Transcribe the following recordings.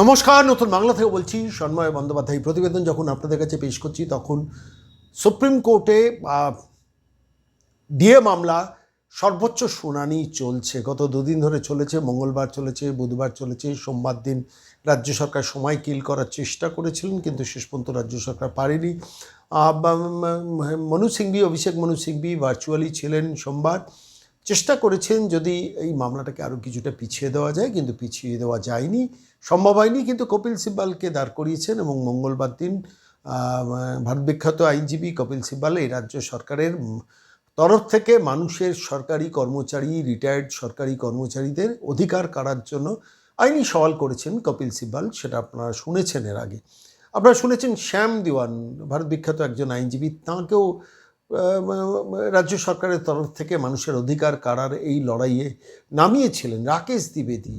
নমস্কার, নতুন বাংলা থেকে বলছি সন্ময় বন্দ্যোপাধ্যায়। প্রতিবেদন যখন আপনাদের কাছে পেশ করছি, তখন সুপ্রিম কোর্টে ডিএ মামলা, সর্বোচ্চ শুনানি চলছে। গত দুদিন ধরে চলেছে, মঙ্গলবার চলেছে, বুধবার চলেছে, সোমবার দিন রাজ্য সরকার সময় কিল করার চেষ্টা করেছিলেন, কিন্তু শেষ পর্যন্ত রাজ্য সরকার পারেনি। মনু সিংভি, অভিষেক মনু সিংভি ভার্চুয়ালি ছিলেন সোমবার। চেষ্টা করেছেন যদি এই মামলাটাকে আরও কিছুটা পিছিয়ে দেওয়া যায়, কিন্তু পিছিয়ে দেওয়া যায়নি, সম্ভব হয়নি, কিন্তু কপিল সিব্বালকে দাঁড় করিয়েছেন এবং মঙ্গলবার দিন ভারত বিখ্যাত আইনজীবী কপিল সিব্বাল এই রাজ্য সরকারের তরফ থেকে মানুষের সরকারি কর্মচারী রিটায়ার্ড সরকারি কর্মচারীদের অধিকার কাড়ার জন্য আইনি সওয়াল করেছেন কপিল সিব্বাল, সেটা আপনারা শুনেছেন এর আগে। আপনারা শুনেছেন শ্যাম দিওয়ান ভারত বিখ্যাত একজন আইনজীবী, তাঁকেও রাজ্য সরকারের তরফ থেকে মানুষের অধিকার, কারার এই লড়াইয়ে নামিয়েছিলেন রাকেশ দ্বিবেদী,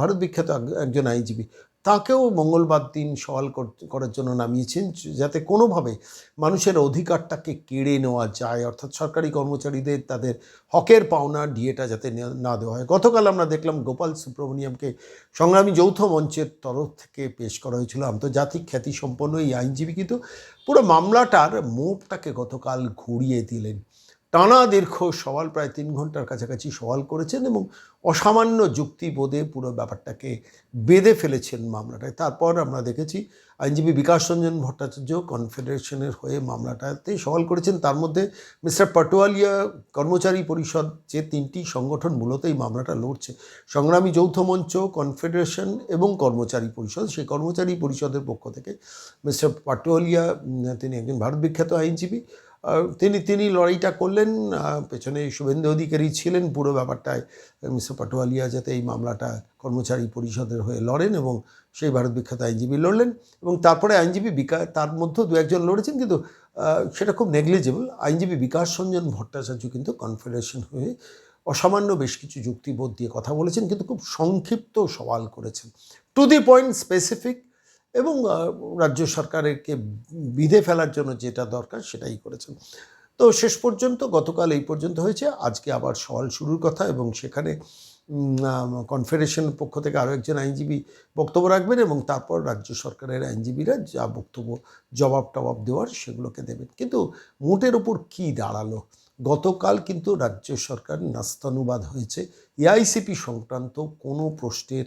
ভারত বিখ্যাত একজন আইনজীবী। তাকেও মঙ্গলবার দিন সওয়াল কর- করার জন্য নামিয়েছেন যাতে কোনোভাবে মানুষের অধিকারটাকে কেড়ে নেওয়া যায়। অর্থাৎ সরকারি কর্মচারীদের তাদের হকের পাওনা ডিএটা যাতে নে- দেওয়া হয়। গতকাল আমরা দেখলাম গোপাল সুব্রমণিয়ামকে সংগ্রামী যৌথ মঞ্চের তরফ থেকে পেশ করা হয়েছিল। আন্তর্জাতিক খ্যাতিসম্পন্ন এই আইনজীবী, কিন্তু পুরো মামলাটার মোড়টাকে গতকাল ঘুরিয়ে দিলেন। টানা দীর্ঘ সওয়াল প্রায় তিন ঘণ্টার কাছাকাছি সওয়াল করেছেন এবং অসামান্য যুক্তিবোধে পুরো ব্যাপারটাকে বেঁধে ফেলেছেন মামলাটায়। তারপর আমরা দেখেছি আইনজীবী বিকাশ রঞ্জন ভট্টাচার্য কনফেডারেশনের হয়ে মামলাটাতে সওয়াল করেছেন। তার মধ্যে মিস্টার পাটোয়ালিয়া কর্মচারী পরিষদ যে তিনটি সংগঠন মূলত এই মামলাটা লড়ছে, সংগ্রামী যৌথ মঞ্চ, কনফেডারেশন এবং কর্মচারী পরিষদ। সেই কর্মচারী পরিষদের পক্ষ থেকে মিস্টার পাটোয়ালিয়া তিনি একজন ভারত বিখ্যাত আইনজীবী তিনি তিনি লড়াইটা করলেন পেছনে শুভেন্দু অধিকারী ছিলেন, পুরো ব্যাপারটায় মিস্টার পাটোয়ালিয়া যাতে এই মামলাটা কর্মচারী পরিষদের হয়ে লড়েন এবং সেই ভারত বিখ্যাত আইনজীবী লড়লেন এবং তারপরে আইনজীবী বিকাশ তার মধ্যেও দু একজন লড়েছেন কিন্তু সেটা খুব নেগলিজেবল আইনজীবী বিকাশ রঞ্জন ভট্টাচার্য কিন্তু কনফেডারেশন হয়ে অসামান্য বেশ কিছু যুক্তিবোধ দিয়ে কথা বলেছেন কিন্তু খুব সংক্ষিপ্ত সওয়াল করেছেন। টু দি পয়েন্ট স্পেসিফিক এবং রাজ্য সরকারকে বিধে ফেলার জন্য যেটা দরকার সেটাই করেছেন। তো শেষ পর্যন্ত, গতকাল এই পর্যন্ত হয়েছে। আজকে আবার সওয়াল শুরুর কথা এবং সেখানে কনফেডারেশনের পক্ষ থেকে আরও একজন আইনজীবী বক্তব্য রাখবেন এবং তারপর রাজ্য সরকারের আইনজীবীরা যা বক্তব্য, জবাব টবাব দেওয়ার সেগুলোকে দেবেন। কিন্তু মোটের ওপর কী দাঁড়াল? গতকাল কিন্তু রাজ্য সরকার নাস্তানুবাদ হয়েছে। এআইসিপি সংক্রান্ত কোনো প্রশ্নের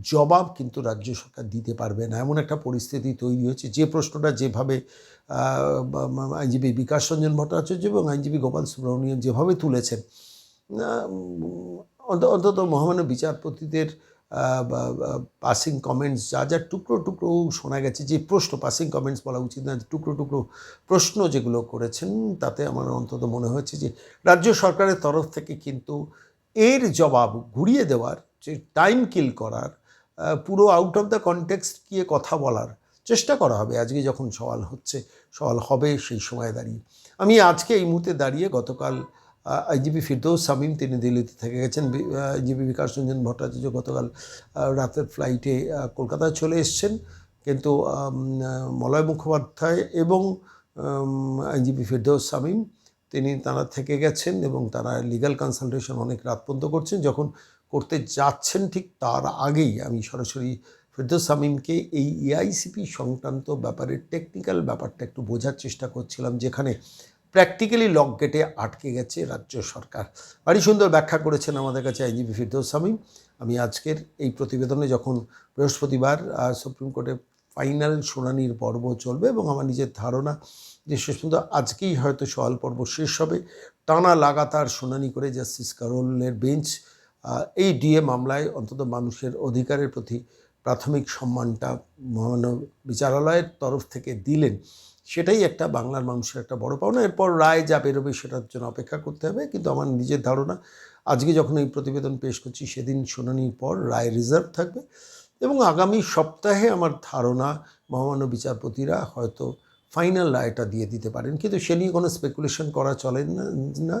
জবাব কিন্তু রাজ্য সরকার দিতে পারবে না। এমন একটা পরিস্থিতি তৈরি হয়েছে, যে প্রশ্নটা যেভাবে আইনজীবী বিকাশ রঞ্জন ভট্টাচার্য এবং আইনজীবী গোপাল সুব্রমণিয়াম যেভাবে তুলেছেন অন্ত- অন্তত মহামান্য বিচারপতিদের পাসিং কমেন্টস যা যা টুকরো টুকরো শোনা গেছে, যে প্রশ্ন পাসিং কমেন্টস বলা উচিত না, টুকরো টুকরো প্রশ্ন যেগুলো করেছেন, তাতে আমার অন্তত মনে হয়েছে যে রাজ্য সরকারের তরফ থেকে কিন্তু এর জবাব ঘুরিয়ে দেওয়ার, যে টাইম কিল করার পুরো আউট অফ দ্য কনটেক্সট গিয়ে কথা বলার চেষ্টা করা হবে। আজকে যখন সওয়াল হচ্ছে, সওয়াল হবে সেই সময় দাঁড়িয়ে। আমি আজকে এই মুহূর্তে দাঁড়িয়ে গতকাল আইজিপি ফিরদৌস সামিম, তিনি দিল্লিতে থেকে গেছেন। আইজিপি বিকাশ রঞ্জন ভট্টাচার্য গতকাল রাতের ফ্লাইটে কলকাতায় চলে এসছেন। কিন্তু মলয় মুখোপাধ্যায় এবং আইনজীবী ফিরদৌস সামিম, তিনি তারা থেকে গেছেন এবং তারা লিগ্যাল কনসালটেশন অনেক রাত পর্যন্ত করছেন। যখন করতে যাচ্ছেন ঠিক তার আগেই। আমি সরাসরি ফিরদৌস সামিমকে এই এআইসিপি সংক্রান্ত ব্যাপারে টেকনিক্যাল ব্যাপারটা একটু বোঝার চেষ্টা করছিলাম, যেখানে প্র্যাকটিক্যালি লক গেটে আটকে গেছে রাজ্য সরকার। ভারী সুন্দর ব্যাখ্যা করেছেন আমাদের কাছে আইনজীবী ফিরদৌস সামিম আমি আজকের এই প্রতিবেদনে যখন বৃহস্পতিবার সুপ্রিম কোর্টে ফাইনাল শুনানির পর্ব চলবে এবং আমার নিজের ধারণা যে শেষ পর্যন্ত আজকেই হয়তো সওয়াল পর্ব শেষ হবে, টানা লাগাতার শুনানি করে জাস্টিস কারোলের বেঞ্চ এই ডিএ মামলায় অন্তত মানুষের অধিকারের প্রতি প্রাথমিক সম্মানটা মহামান্য বিচারালয়ের তরফ থেকে দিলেন, সেটাই একটা বাংলার মানুষের একটা বড় পাওনা। এরপর রায় যা বেরোবে সেটার জন্য অপেক্ষা করতে হবে, কিন্তু আমার নিজের ধারণা, আজকে যখন এই প্রতিবেদন পেশ করছি সেদিন শুনানির পর রায় রিজার্ভ থাকবে এবং আগামী সপ্তাহে আমার ধারণা, মহামান্য বিচারপতিরা হয়তো ফাইনাল রায়টা দিয়ে দিতে পারেন। কিন্তু সে নিয়ে কোনো স্পেকুলেশন করা চলে না না।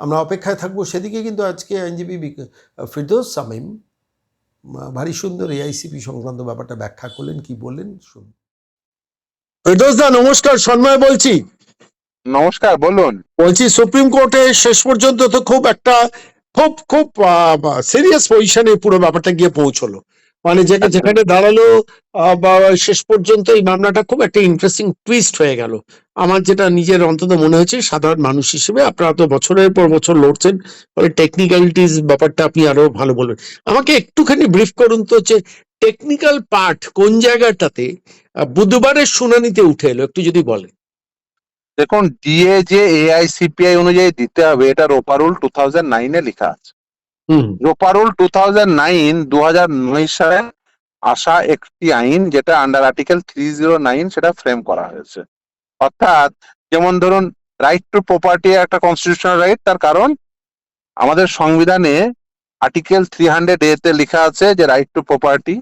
আমরা অপেক্ষায় থাকব সেদিকে কিন্তু আজকে আইনজীবী ফিরদৌস সামিম ভারী সুন্দর এআইসিপি সংক্রান্ত ব্যাপারটা ব্যাখ্যা করলেন কি বললেন শুনুন। ফিরদৌস দা নমস্কার সন্ময় বলছি। নমস্কার বলুন। বলছি সুপ্রিম কোর্টে শেষ পর্যন্ত তো খুব একটা খুব খুব সিরিয়াস পজিশনে পুরো ব্যাপারটা গিয়ে পৌঁছলো। মানে যেখানে যেখানে দাঁড়াল বা শেষ পর্যন্ত এই মামলাটা খুব একটা ইন্টারেস্টিং টুইস্ট হয়ে গেল। আমার যেটা নিজের অন্তত মনে হয়েছে সাধারণ মানুষ হিসেবে আপনারা তো বছরের পর বছর লড়ছেন ফলে টেকনিক্যালিটিস ব্যাপারটা আপনি আরও ভালো বলবেন। আমাকে একটুখানি ব্রিফ করুন তো যে টেকনিক্যাল পার্ট কোন জায়গাটাতে বুধবারের শুনানিতে উঠে এলো একটু যদি বলেন। দেখুন ডিএ যে এআইসিপিআই অনুযায়ী দিতে হবে এটা রোপারুল টু থাউজেন্ড নাইনে লেখা আছে। রোপারুল টু থাউজেন্ড নাইন দু নয় সালে আসা একটি আইন যেটা under article three zero nine সেটা ফ্রেম করা হয়েছে। অর্থাৎ যেমন ধরুন রাইট টু প্রপার্টি একটা কনস্টিটিউশনাল রাইট তার কারণ আমাদের সংবিধানে আর্টিকেল থ্রি হান্ড্রেড এ তে লেখা আছে যে রাইট টু প্রপার্টি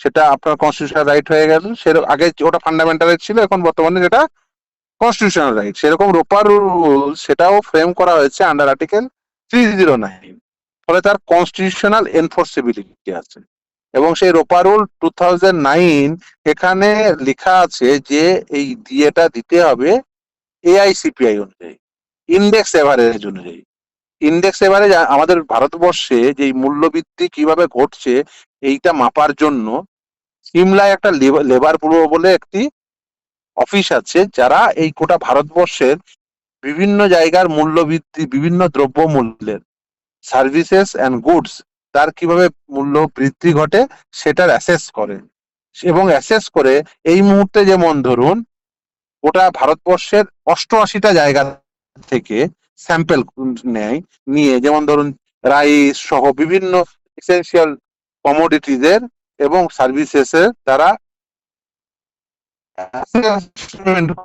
সেটা আপনার কনস্টিটিউশনাল রাইট হয়ে গেল। সেরকম আগে ওটা ফান্ডামেন্টাল ছিল, এখন বর্তমানে যেটা কনস্টিটিউশনাল রাইট সেরকম রোপার রুল সেটাও ফ্রেম করা হয়েছে under article three zero nine ফলে তার কনস্টিটিউশনাল এনফোর্সিবিলিটি আছে। এবং সেই রোপার রুল টু এখানে লেখা আছে যে এই দিয়েটা দিতে হবে এআইসিপিআই অনুযায়ী ইন্ডেক্স এভারেজ অনুযায়ী। ইন্ডেক্স এভারেজ আমাদের ভারতবর্ষে যে মূল্যবৃদ্ধি কীভাবে ঘটছে এইটা মাপার জন্য সিমলায় একটা লেবার ব্যুরো বলে একটি অফিস আছে, যারা এই গোটা ভারতবর্ষের বিভিন্ন জায়গার মূল্যবৃদ্ধি, বিভিন্ন দ্রব্য মূল্যের সার্ভিসেস অ্যান্ড গুডস, তার কীভাবে মূল্য বৃদ্ধি ঘটে সেটার অ্যাসেস করে। এবং অ্যাসেস করে এই মুহূর্তে যেমন ধরুন, গোটা ভারতবর্ষের অষ্টআশিটা জায়গা থেকে স্যাম্পেল নেয়, নিয়ে যেমন ধরুন রাইস সহ বিভিন্ন এসেন্সিয়াল কমোডিটিজের এবং সার্ভিসেসের তারা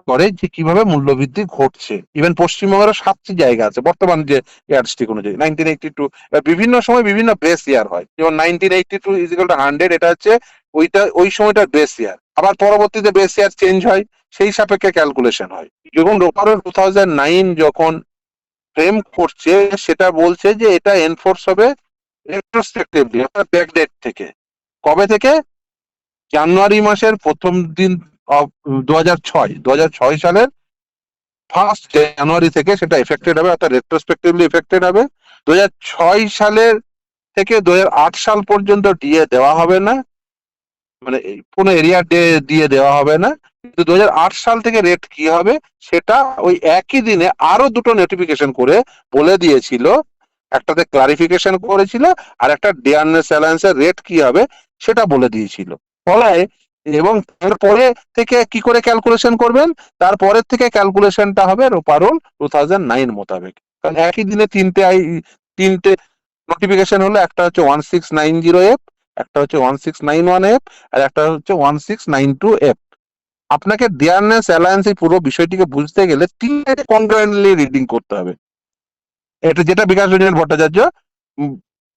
করে যে কীভাবে মূল্যবৃদ্ধি ঘটছে। ইভেন পশ্চিমবঙ্গেরও সাতটি জায়গা আছে। বর্তমান যে ইয়ারস্টিক অনুযায়ী নাইনটিন এইটি টু বিভিন্ন সময় বিভিন্ন বেস ইয়ার হয়। যেমন nineteen eighty two equal to hundred এটা হচ্ছে ওইটা, ওই সময়টার বেস ইয়ার আবার পরবর্তীতে বেস ইয়ার চেঞ্জ হয়, সেই সাপেক্ষে ক্যালকুলেশন হয়। যখন রোপারো টু থাউজেন্ড নাইন যখন ফ্রেম করছে, সেটা বলছে যে এটা এনফোর্স হবে রেট্রোস্পেক্টিভলি অর্থাৎ ব্যাকডেট থেকে। কবে থেকে? জানুয়ারি মাসের প্রথম দিন দু হাজার ছয় দু হাজার ছয় সালের ফার্স্ট জানুয়ারি থেকে সেটা এফেক্টেড হবে, অর্থাৎ রেট্রোস্পেক্টিভলি এফেক্টেড হবে। দু হাজার ছয় সালের থেকে দু হাজার আট সাল পর্যন্ত ডিএ দেওয়া হবে না। মানে কোনো এরিয়া দিয়ে দেওয়া হবে না। কিন্তু দু হাজার আট সাল থেকে রেট কি হবে, সেটা ওই একই দিনে আরও দুটো নোটিফিকেশন করে বলে দিয়েছিল। একটাতে ক্লারিফিকেশন করেছিল, আর একটা ডিয়ারনেস অ্যালায়েন্সের রেট কি হবে, সেটা বলে দিয়েছিল। ফলে এবং তারপরে থেকে কি করে ক্যালকুলেশন করবেন? তারপরের থেকে ক্যালকুলেশনটা হবে রোপারোল টু থাউজেন্ড নাইন মোতাবেক। কারণ একই দিনে তিনটে আই, তিনটে নোটিফিকেশন হলো, একটা হচ্ছে one six nine zero F একটা হচ্ছে one six nine one F আর একটা হচ্ছে one six nine two F আপনাকে ডিয়ারনেস অ্যালায়েন্স এই পুরো বিষয়টিকে বুঝতে গেলে তিনটে কনগ্রেন্টলি রিডিং করতে হবে। এটা যেটা বিকাশ রঞ্জন ভট্টাচার্য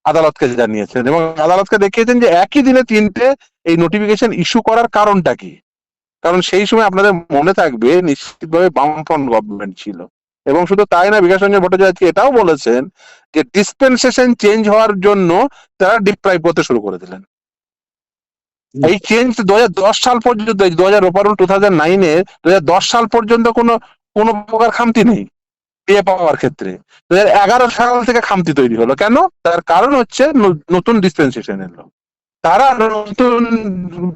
আদালতকে জানিয়েছেন এবং আদালতকে দেখিয়েছেন যে একই দিনে তিনটে এই নোটিফিকেশন ইস্যু করার কারণটা কি? কারণ সেই সময় আপনাদের মনে থাকবে নিশ্চিতভাবে বামফ্রন্ট গভর্নমেন্ট ছিল। এবং শুধু তাই না বিকাশ রঞ্জন ভট্টাচার্য এটাও বলেছেন যে ডিসপেন্সেশন চেঞ্জ হওয়ার জন্য তারা ডিপ্রাইভ করতে শুরু করে দিলেন। এই চেঞ্জ দু হাজার দশ সাল পর্যন্ত দু হাজার ওপারুল টু থাউজেন্ড নাইনে দু হাজার দশ সাল পর্যন্ত কোনো কোনো প্রকার খামতি নেই। বিয়ে পাওয়ার ক্ষেত্রে। দু এগারো সাল থেকে খামতি তৈরি হলো। কেন? তার কারণ হচ্ছে নতুন ডিসপেন্সেশন এলো। তারা নতুন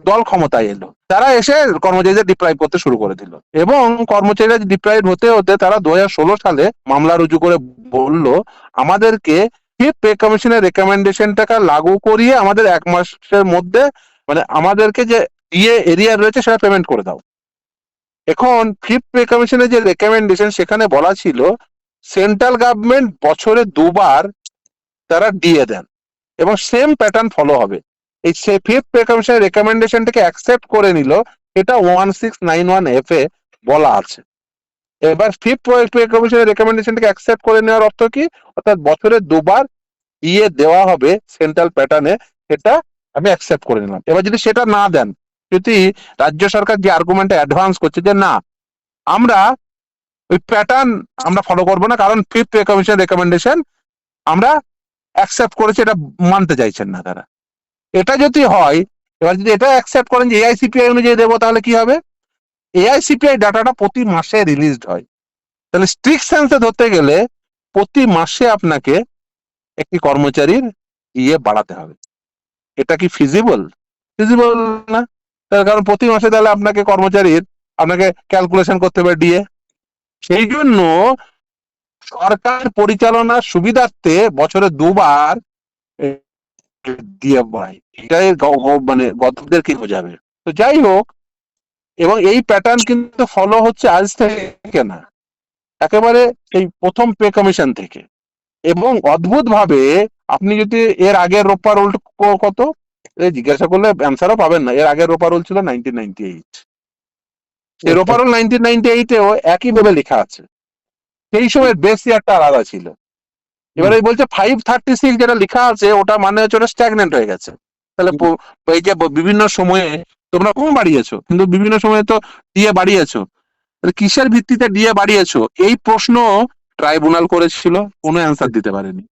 দল ক্ষমতায় এলো। তারা এসে কর্মচারীদের ডিপ্রাইভ করতে শুরু করে দিল। এবং কর্মচারীরা ডিপ্রাইভ হতে হতে তারা দু হাজার ষোলো সালে মামলা রুজু করে বলল, আমাদেরকে ফিফথ পে কমিশনের রেকমেন্ডেশনটাকে লাগু করিয়ে আমাদের এক মাসের মধ্যে মানে আমাদেরকে যে ইয়ে এরিয়া রয়েছে সেটা পেমেন্ট করে দাও। এখন ফিফথ পে কমিশনের যে রেকমেন্ডেশন সেখানে বলা ছিল সেন্ট্রাল গভর্নমেন্ট বছরে দুবার তারা দিয়ে দেন এবং সেম প্যাটার্ন ফলো হবে। এই ফিফথ পে কমিশনের রেকমেন্ডেশনটাকে অ্যাকসেপ্ট করে নিল। এটা one six nine one F এ বলা আছে। এবার ফিফথ পে কমিশনের রেকমেন্ডেশনটাকে অ্যাকসেপ্ট করে নেওয়ার অর্থ কি? অর্থাৎ বছরে দুবার ইয়ে দেওয়া হবে সেন্ট্রাল প্যাটার্নে সেটা আমি অ্যাকসেপ্ট করে নিলাম। এবার যদি সেটা না দেন, যদি রাজ্য সরকার যে আর্গুমেন্টটা অ্যাডভান্স করছে যে না, আমরা ওই প্যাটার্ন আমরা ফলো করব না, কারণ ফিফথ পে কমিশন রেকমেন্ডেশন আমরা অ্যাকসেপ্ট করেছি, এটা মানতে চাইছেন না তারা। এটা যদি হয়, এবার যদি এটা অ্যাকসেপ্ট করেন যে এআইসিপিআই অনুযায়ী দেবো, তাহলে কি হবে? এআইসিপিআই ডাটাটা প্রতি মাসে রিলিজড হয়। তাহলে স্ট্রিক্ট সেন্সে ধরতে গেলে প্রতি মাসে আপনাকে একটি কর্মচারীর ইয়ে বাড়াতে হবে। এটা কি ফিজিবল ফিজিবল না। তার কারণ প্রতি মাসে তাহলে আপনাকে কর্মচারীর, আপনাকে ক্যালকুলেশন করতে হবে ডিএ সেই জন্য সরকার পরিচালনার সুবিধার্থে বছরে দুবার ডিএ বাড়ায় এটাই মানে গতদেরকে বোঝাবে? তো যাই হোক, এবং এই প্যাটার্ন কিন্তু ফলো হচ্ছে আজ থেকে না। একেবারে এই প্রথম পে কমিশন থেকে। এবং অদ্ভুত ভাবে আপনি যদি এর আগের রোপা রোল কত? জিজ্ঞাসা করলে অ্যান্সারও পাবেন না। এর আগের রোপা রোল ছিল নাইনটিন নাইনটি এইট সেই রোপা রোল নাইনটিন নাইনটি এইটেও একই ভাবে লেখা আছে। সেই সময় বেস ইয়ারটা আলাদা ছিল। এবারে বলছে ফাইভ থার্টি সিক্স যেটা লেখা আছে ওটা মানে হচ্ছে ওটা স্ট্যাগনেন্ট হয়ে গেছে। তাহলে এই যে বিভিন্ন সময়ে তোমরা কম বাড়িয়েছো কিন্তু বিভিন্ন সময়ে তো ডিএ বাড়িয়েছো। তাহলে কিসের ভিত্তিতে ডিএ বাড়িয়েছো? এই প্রশ্ন ট্রাইব্যুনাল করেছিল কোনো অ্যান্সার দিতে পারেনি।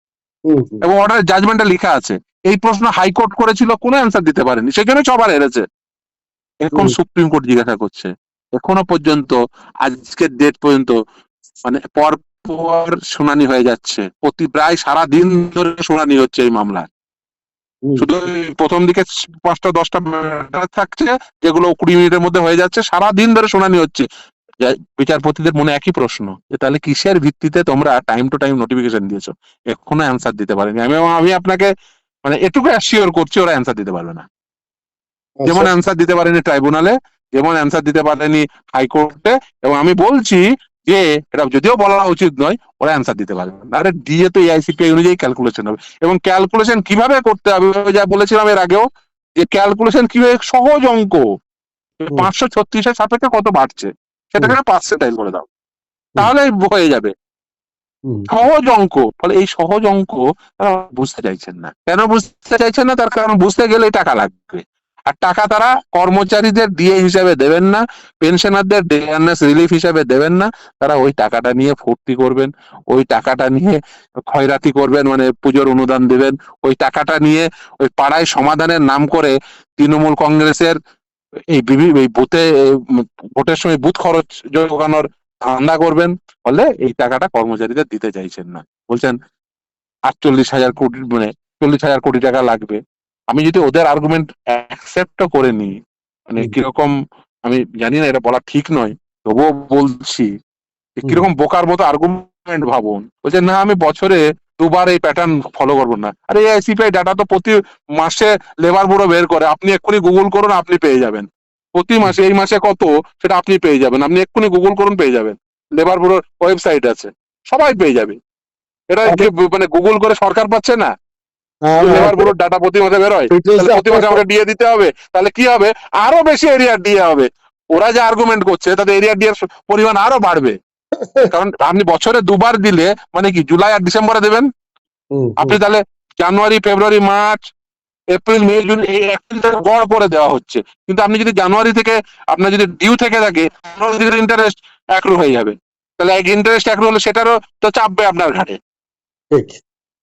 এবং অর্ডার জাজমেন্টে লেখা আছে এই প্রশ্ন হাইকোর্ট করেছিল কোনো অ্যান্সার দিতে পারেনি। সেখানে সবার হেরেছে। এখন সুপ্রিম কোর্ট জিজ্ঞাসা করছে এখনও পর্যন্ত আজকের ডেট পর্যন্ত মানে পর পর শুনানি হয়ে যাচ্ছে। প্রতি প্রায় সারা দিন ধরে শুনানি হচ্ছে এই মামলা শুধু প্রথম দিকে পাঁচটা দশটা থাকছে যেগুলো কুড়ি মিনিটের মধ্যে হয়ে যাচ্ছে সারা দিন ধরে শুনানি হচ্ছে। বিচারপতিদের মনে একই প্রশ্ন যে তাহলে কিসের ভিত্তিতে তোমরা টাইম টু টাইম নোটিফিকেশন দিয়েছ? এখনও অ্যান্সার দিতে পারেনি। আমি আমি আপনাকে মানে এটুকু অ্যাসিওর করছি ওরা অ্যান্সার দিতে পারবে না। যেমন আচ্ছা, অ্যান্সার দিতে পারেনি ট্রাইব্যুনালে যেমন অ্যান্সার দিতে পারেনি হাইকোর্টে এবং আমি বলছি যে এটা যদিও বলা উচিত নয় ওরা অ্যান্সার দিতে পারবে আরে দিয়ে তো এআইসিপি অনুযায়ী ক্যালকুলেশন হবে। এবং ক্যালকুলেশন কীভাবে করতে হবে? যা বলেছিলাম এর আগেও যে ক্যালকুলেশন কীভাবে সহজ অঙ্ক। পাঁচশো ছত্রিশের সাপেক্ষে কত বাড়ছে? সেটাকে পার্সেন্টাইল করে দাও। তাহলে হয়ে যাবে। সহজ অঙ্ক। ফলে এই সহজ অঙ্ক তারা বুঝতে চাইছেন না। কেন বুঝতে চাইছেন না? তার কারণ বুঝতে গেলে টাকা লাগবে। আর টাকা তারা কর্মচারীদের দিয়ে হিসাবে দেবেন না, পেনশনারদের ডেয়ারনেস রিলিফ হিসাবে দেবেন না, তারা ওই টাকাটা নিয়ে ফুর্তি করবেন, ওই টাকাটা নিয়ে খয়রাতি করবেন মানে পুজোর অনুদান দেবেন, ওই টাকাটা নিয়ে ওই পাড়ায় সমাধানের নাম করে তৃণমূল কংগ্রেসের এই এই বুথে, ভোটের সময় বুথ খরচ জোগানোর ধান্দা করবেন, ফলে এই টাকাটা কর্মচারীদের দিতে চাইছেন না। বলছেন আটচল্লিশ হাজার কোটি মানে চল্লিশ হাজার কোটি টাকা লাগবে। আমি যদি ওদের আর্গুমেন্ট অ্যাকসেপ্টও করে নিই মানে কীরকম আমি জানি না এটা বলা ঠিক নয় তবুও বলছি কীরকম বোকার মতো আর্গুমেন্ট ভাবুন। বলছে না আমি বছরে দুবার এই প্যাটার্ন ফলো করব না। আরে আইসিপিআই ডাটা তো প্রতি মাসে লেবার ব্যুরো বের করে আপনি এক্ষুনি গুগল করুন আপনি পেয়ে যাবেন। প্রতি মাসে এই মাসে কত সেটা আপনি পেয়ে যাবেন। আপনি এক্ষুনি গুগল করুন পেয়ে যাবেন। লেবার ব্যুরোর ওয়েবসাইট আছে সবাই পেয়ে যাবে। এটা মানে গুগল করে সরকার পাচ্ছে না? লেবার ব্যুরোর ডাটা প্রতি মাসে বেরোয় প্রতি মাসে আমাকে ডিএ দিতে হবে। তাহলে কি হবে? আরও বেশি এরিয়ার ডিএ হবে। ওরা যে আর্গুমেন্ট করছে তাতে এরিয়ার ডিএর পরিমাণ আরও বাড়বে। কারণ আপনি বছরে দুবার দিলে মানে কি জুলাই আর ডিসেম্বরে দেবেন? আপনি তাহলে জানুয়ারি February March April May June এই থেকে গড় করে দেওয়া হচ্ছে। কিন্তু আপনি যদি জানুয়ারি থেকে আপনার যদি ডিউ থেকে থাকে ইন্টারেস্ট অ্যাক্রু হয়ে যাবে। তাহলে এক ইন্টারেস্ট অ্যাক্রু হলে সেটারও তো চাপবে আপনার ঘাটে ঠিক।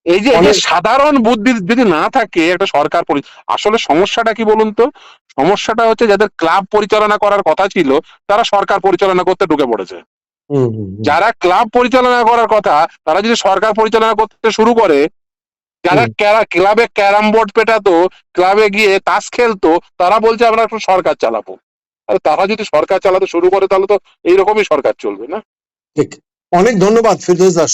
এই যে যে সাধারণ বুদ্ধি যদি না থাকে একটা সরকার পরি- আসলে সমস্যাটা কি বলুন তো? সমস্যাটা হচ্ছে যাদের ক্লাব পরিচালনা করার কথা ছিল তারা সরকার পরিচালনা করতে ঢুকে পড়েছে। যারা ক্লাব পরিচালনা করার কথা তারা যদি সরকার পরিচালনা করতে শুরু করে যারা ক্লাবে ক্যারাম বোর্ড পেটাতো ক্লাবে গিয়ে তাস খেলতো তারা বলছে আমরা একটু সরকার চালাবো। আর তারা যদি সরকার চালাতে শুরু করে তাহলে তো এইরকমই সরকার চলবে না? ঠিক। অনেক ধন্যবাদ ফিরদৌস দা।